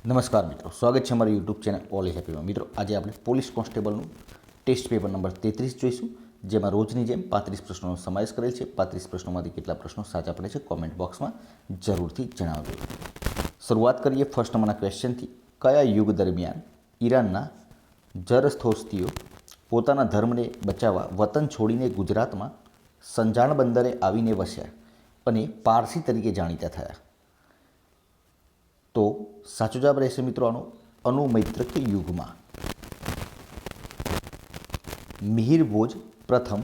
નમસ્કાર મિત્રો, સ્વાગત છે અમારી યુટ્યુબ ચેનલ ઓલ ઇઝ હેપીમાં મિત્રો, આજે આપણે પોલીસ કોન્સ્ટેબલનું ટેસ્ટ પેપર નંબર તેત્રીસ જોઈશું, જેમાં રોજની જેમ પાંત્રીસ પ્રશ્નોનો સમાવેશ કરેલ છે. પાંત્રીસ પ્રશ્નોમાંથી કેટલા પ્રશ્નો સાચા પડે છે કોમેન્ટ બોક્સમાં જરૂરથી જણાવજો. શરૂઆત કરીએ ફર્સ્ટ નંબરના ક્વેશ્ચનથી કયા યુગ દરમિયાન ઈરાનના જરસ્થોસ્તીઓ પોતાના ધર્મને બચાવવા વતન છોડીને ગુજરાતમાં સંજાણ બંદરે આવીને વસ્યા અને પારસી તરીકે જાણીતા થયા? તો સાચો જવાબ રહેશે મિત્રો આનો અનુમૈત્રક યુગમાં. મિહિર ભોજ પ્રથમ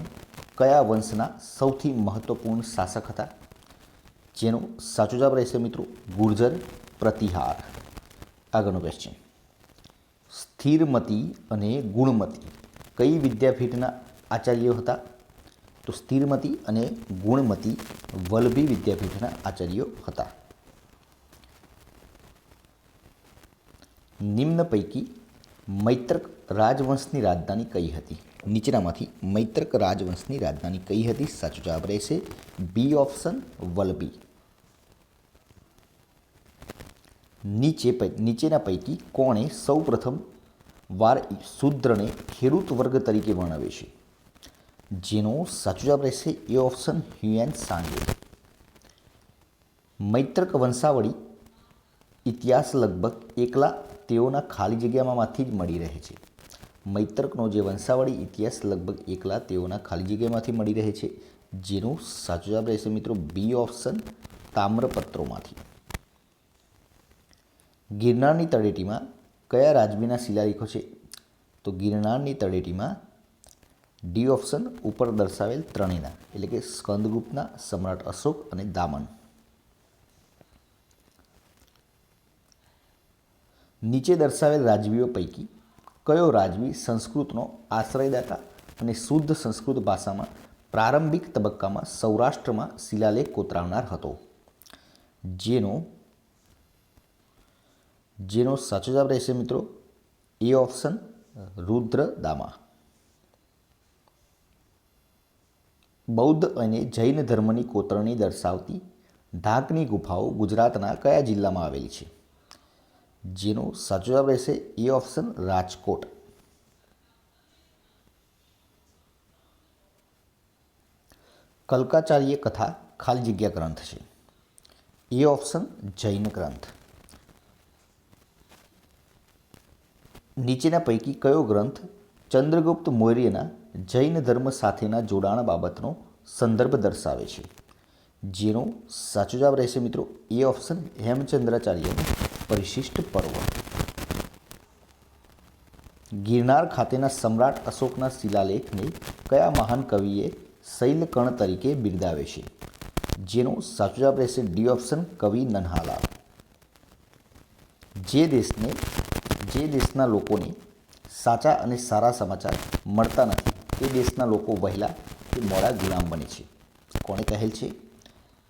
કયા વંશના સૌથી મહત્વપૂર્ણ શાસક હતા? જેનો સાચો જવાબ રહેશે મિત્રો ગુર્જર પ્રતિહાર. આગળનો ક્વેશ્ચન સ્થિરમતી અને ગુણમતી કઈ વિદ્યાપીઠના આચાર્યો હતા? તો સ્થિરમતી અને ગુણમતી વલ્લભી વિદ્યાપીઠના આચાર્યો હતા. નિમ્ન પૈકી મૈત્રક રાજવંશની રાજધાની કઈ હતી? નીચેનામાંથી મૈત્રક રાજવંશની રાજધાની કઈ હતી? સાચો જવાબ રહેશે બી ઓપ્શન વલભી. નીચે નીચેના પૈકી કોણે સૌપ્રથમ વાર શૂદ્રને ખેડૂત વર્ગ તરીકે વર્ણવે છે? જેનો સાચો જવાબ રહેશે એ ઓપ્શન હ્યુએન સાંગે. મૈત્રક વંશાવળી ઇતિહાસ લગભગ એકલા તેઓના ખાલી જગ્યામાંથી જ મળી રહે છે. મૈત્રકનો જે વંશાવળી ઇતિહાસ લગભગ એકલા તેઓના ખાલી જગ્યામાંથી મળી રહે છે, જેનું સાચો જવાબ રહેશે મિત્રો બી ઓપ્શન તામ્રપત્રોમાંથી. ગિરનારની તળેટીમાં કયા રાજવીના શિલાલેખો છે? તો ગિરનારની તળેટીમાં ડી ઓપ્શન ઉપર દર્શાવેલ ત્રણેયના, એટલે કે સ્કંદગુપ્તના સમ્રાટ અશોક અને દામન નીચે દર્શાવેલ રાજવીઓ પૈકી કયો રાજવી સંસ્કૃતનો આશ્રયદાતા અને શુદ્ધ સંસ્કૃત ભાષામાં પ્રારંભિક તબક્કામાં સૌરાષ્ટ્રમાં શિલાલેખ કોતરાવનાર હતો? જેનો જેનો સાચો જવાબ રહેશે મિત્રો, એ ઓપ્શન રુદ્રદામા. બૌદ્ધ અને જૈન ધર્મની કોતરણી દર્શાવતી ઢાકની ગુફાઓ ગુજરાતના કયા જિલ્લામાં આવેલી છે? જેનો સાચો જવાબ રહેશે એ ઓપ્શન રાજકોટ. કલ્કાચાર્ય કથા ખાલી જગ્યા ગ્રંથ છે. એ ઓપ્શન જૈન ગ્રંથ. નીચેના પૈકી કયો ગ્રંથ ચંદ્રગુપ્ત મૌર્યના જૈન ધર્મ સાથેના જોડાણ બાબતનો સંદર્ભ દર્શાવે છે? જેનો સાચો જવાબ રહેશે મિત્રો એ ઓપ્શન હેમચંદ્રાચાર્યનું. પરિશિષ્ટ પર્વ. ગિરનાર ખાતેના સમ્રાટ અશોકના શિલાલેખને કયા મહાન કવિએ શૈલકણ તરીકે બિરદાવે છે? જેનો સાચો જવાબ રહેશે ડી ઓપ્શન કવિ નન્હાલા જે દેશને, જે દેશના લોકોને સાચા અને સારા સમાચાર મળતા નથી, તે દેશના લોકો વહેલા કે મોડા ગુલામ બને છે. કોણે કહેલ છે?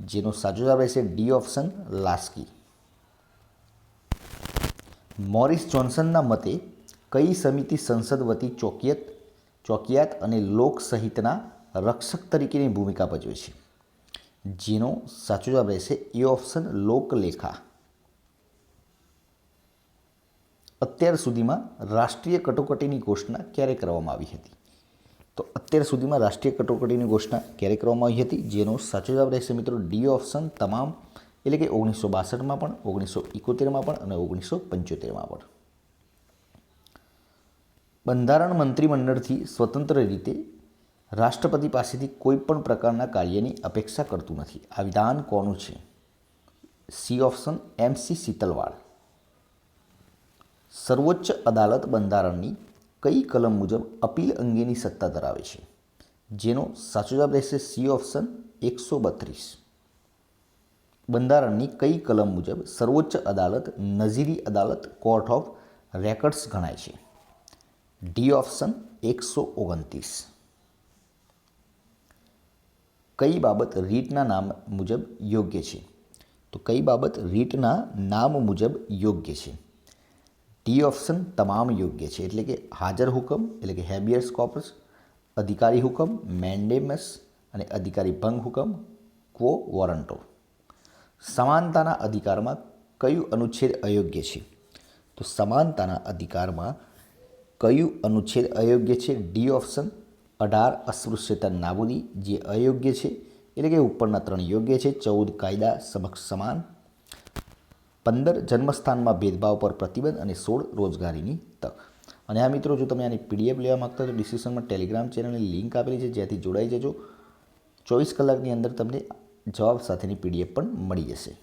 જેનો સાચો જવાબ રહેશે ડી ઓપ્શન લાસ્કી. મોરિસ જોન્સનના મતે, કઈ સમિતિ સંસદ વતી ચોકિયત, ચોકિયાત અને લોક સહિતના રક્ષક તરીકેની ભૂમિકા ભજવે છે? જેનો સાચો જવાબ રહેશે એ ઓપ્શન લોકલેખા. અત્યાર સુધીમાં રાષ્ટ્રીય કટોકટીની ઘોષણા ક્યારે કરવામાં આવી હતી? તો અત્યાર સુધીમાં રાષ્ટ્રીય કટોકટીની ઘોષણા ક્યારે કરવામાં આવી હતી? જેનો સાચો જવાબ રહેશે મિત્રો ડી ઓપ્શન તમામ એટલે કે ઓગણીસો બાસઠમાં પણ, ઓગણીસો ઇકોતેરમાં પણ અને ઓગણીસો પંચોતેરમાં પણ. બંધારણ મંત્રીમંડળથી સ્વતંત્ર રીતે રાષ્ટ્રપતિ પાસેથી કોઈ પણ પ્રકારના કાર્યની અપેક્ષા કરતું નથી. આ વિધાન કોનું છે? C option M C Setalvad. સર્વોચ્ચ અદાલત બંધારણની કઈ કલમ મુજબ અપીલ અંગેની સત્તા ધરાવે છે? જેનો સાચો જવાબ રહેશે સી ઓપ્શન એકસો બત્રીસ. બંધારણની કઈ કલમ મુજબ સર્વોચ્ચ અદાલત નજીરી અદાલત, કોર્ટ ઓફ રેકર્ડ્સ ગણાય છે? ડી ઓપ્શન એકસો ઓગણત્રીસ. કઈ બાબત રીટના નામ મુજબ યોગ્ય છે? તો કઈ બાબત રીટના નામ મુજબ યોગ્ય છે? ડી ઓપ્શન તમામ યોગ્ય છે, એટલે કે હાજર હુકમ, એટલે કે હેબિયર્સ કોપર્સ, અધિકારી હુકમ, મેન્ડેમસ અને અધિકારી ભંગ હુકમ, ક્વો વોરંટો. સમાનતાના અધિકારમાં કયું અનુચ્છેદ અયોગ્ય છે? તો સમાનતાના અધિકારમાં કયું અનુચ્છેદ અયોગ્ય છે? ડી ઓપ્શન અઢાર અસ્પૃશ્યતા નાબૂદી, જે અયોગ્ય છે? એટલે કે ઉપરના ત્રણ યોગ્ય છે. ચૌદ કાયદા સમક્ષ સમાન. પંદર જન્મસ્થાનમાં ભેદભાવ પર પ્રતિબંધ અને સોળ રોજગારીની તક. અને આ મિત્રો, જો તમે આની પીડીએફ લેવા માગતા તો ડિસ્ક્રિપ્શનમાં ટેલિગ્રામ ચેનલની લિંક આપેલી છે. જ્યાંથી જોડાઈ જજો. ચોવીસ કલાકની અંદર તમને જવાબ સાથેની પીડીએફ પણ મળી જશે.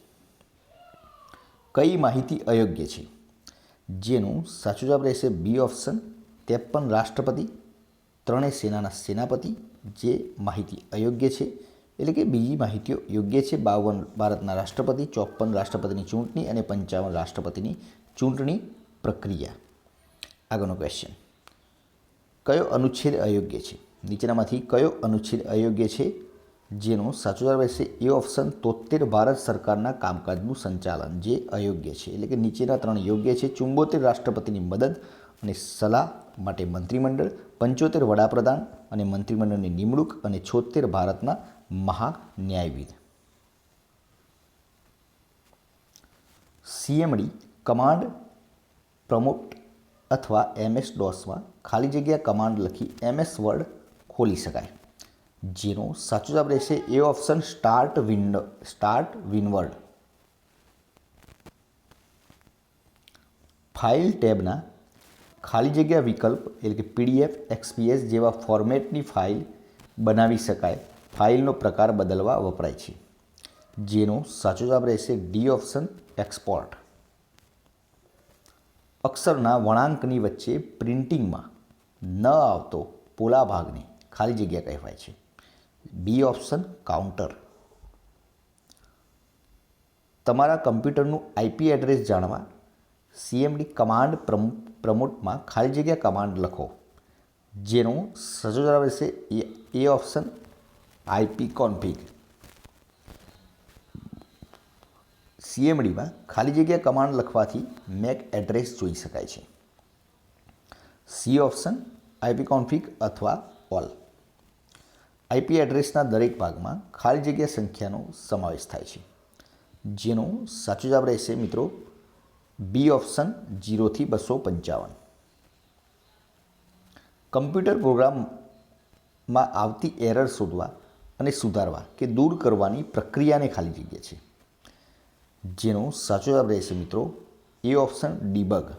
કઈ માહિતી અયોગ્ય છે? જેનું સાચું જવાબ રહેશે બી ઓપ્શન. ત્રેપન રાષ્ટ્રપતિ. ત્રણેય સેનાના સેનાપતિ. જે માહિતી અયોગ્ય છે. એટલે કે બીજી માહિતીઓ યોગ્ય છે. બાવન ભારતના રાષ્ટ્રપતિ, ચોપન રાષ્ટ્રપતિની ચૂંટણી અને પંચાવન રાષ્ટ્રપતિની ચૂંટણી પ્રક્રિયા. આગળનો ક્વેશ્ચન કયો અનુચ્છેદ અયોગ્ય છે? નીચેનામાંથી કયો અનુચ્છેદ અયોગ્ય છે? જેનો સાચો જવાબ રહેશે એ ઓપ્શન તોતેર ભારત સરકારના કામકાજનું સંચાલન, જે અયોગ્ય છે. એટલે કે નીચેના ત્રણ યોગ્ય છે. ચુંબોતેર રાષ્ટ્રપતિની મદદ અને સલાહ માટે મંત્રીમંડળ પંચોતેર વડાપ્રધાન અને મંત્રીમંડળની નિમણૂક અને છોતેર ભારતના મહાન્યાયવિદ. સીએમડી કમાન્ડ પ્રમોટ અથવા એમએસ ડોસમાં ખાલી જગ્યા કમાન્ડ લખી એમએસ વર્ડ ખોલી શકાય. જેનો સાચો જવાબ રહેશે A option start wind start Winword file ટેબના ખાલી જગ્યા વિકલ્પ એટલે કે પીડીએફ એક્સપીએસ જેવા ફોર્મેટની ફાઇલ બનાવી શકાય ફાઇલનો પ્રકાર બદલવા વપરાય છે જેનો સાચો જવાબ રહેશે ડી ઓપ્શન એક્સપોર્ટ અક્ષરના વળાંકની વચ્ચે પ્રિન્ટિંગમાં ન આવતો પોલા ભાગને ખાલી જગ્યા કહેવાય છે બી ઓપ્શન કાઉન્ટર તમારા કમ્પ્યુટરનું આઈપી એડ્રેસ જાણવા સીએમડી કમાન્ડ પ્રમોટમાં ખાલી જગ્યા કમાન્ડ લખો, જેનો સજો જવાબ રહેશે એ ઓપ્શન આઈપી કોન્ફિગ સીએમડીમાં ખાલી જગ્યા કમાન્ડ લખવાથી મેક એડ્રેસ જોઈ શકાય છે. સી ઓપ્શન આઈપી કોન્ફિગ અથવા ઓલ આઈપી એડ્રેસના દરેક ભાગમાં ખાલી જગ્યા સંખ્યાનો સમાવેશ થાય છે. જેનો સાચો જવાબ રહેશે મિત્રો બી ઓપ્શન જીરોથી બસો પંચાવન. કમ્પ્યુટર પ્રોગ્રામમાં આવતી એરર શોધવા અને સુધારવા કે દૂર કરવાની પ્રક્રિયાને ખાલી જગ્યા છે. જેનો સાચો જવાબ રહેશે મિત્રો એ ઓપ્શન ડીબગ.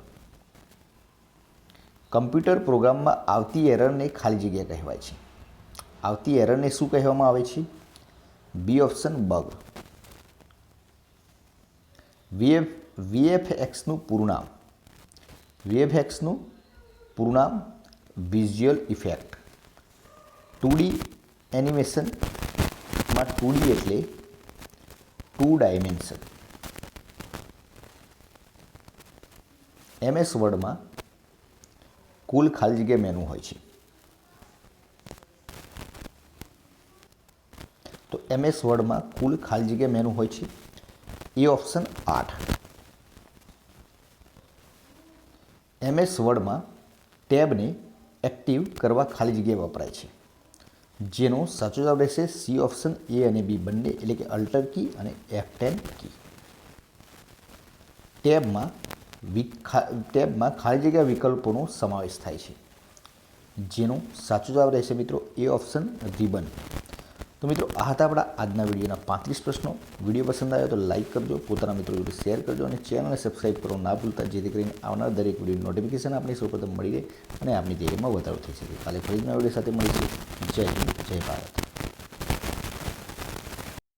કમ્પ્યુટર પ્રોગ્રામમાં આવતી એરરને ખાલી જગ્યા કહેવાય છે. આવતી એરરને શું કહેવામાં આવે છે? B option bug. વીએફ, વીએફએક્સનું એક્સનું પૂર્ણામ વીએફએક્સનું એક્સનું પૂર્ણામ વિઝ્યુઅલ ઇફેક્ટ. ટુડી એનિમેશનમાં ટુડી એટલે ટુ ડાયમેન્શન. એમએસ વર્ડમાં કુલ ખાલી જગ્યા મેનુ હોય છે. એમએસ વર્ડમાં કુલ ખાલી જગ્યા મેનુ હોય છે. એ ઓપ્શન આઠ. એમએસ વર્ડમાં ટેબને એક્ટિવ કરવા ખાલી જગ્યા વપરાય છે. જેનો સાચો જવાબ રહેશે સી ઓપ્શન એ અને બી બંને એટલે કે અલ્ટર કી અને એફ ટેન કી ટેબમાં ટેબમાં ખાલી જગ્યા વિકલ્પોનો સમાવેશ થાય છે. જેનો સાચો જવાબ રહેશે મિત્રો એ ઓપ્શન રિબન. તો મિત્રો, આ હતા આપણા આજના વિડીયોના પાંત્રીસ પ્રશ્નો. વીડિયો પસંદ આવ્યો તો લાઇક કરજો, પોતાના મિત્રો જોડે શેર કરજો અને ચેનલને સબસ્ક્રાઈબ કરો ના ભૂલતા, જેથી કરીને આવનાર દરેક વીડિયો નોટિફિકેશન આપણી સૌપ્રથમ મળી રહે અને આપની તૈયારીમાં વધારો થઈ શકે. કાલે ફરી નવા વીડિયો સાથે મળીશું. જય હિન્દ, જય ભારત.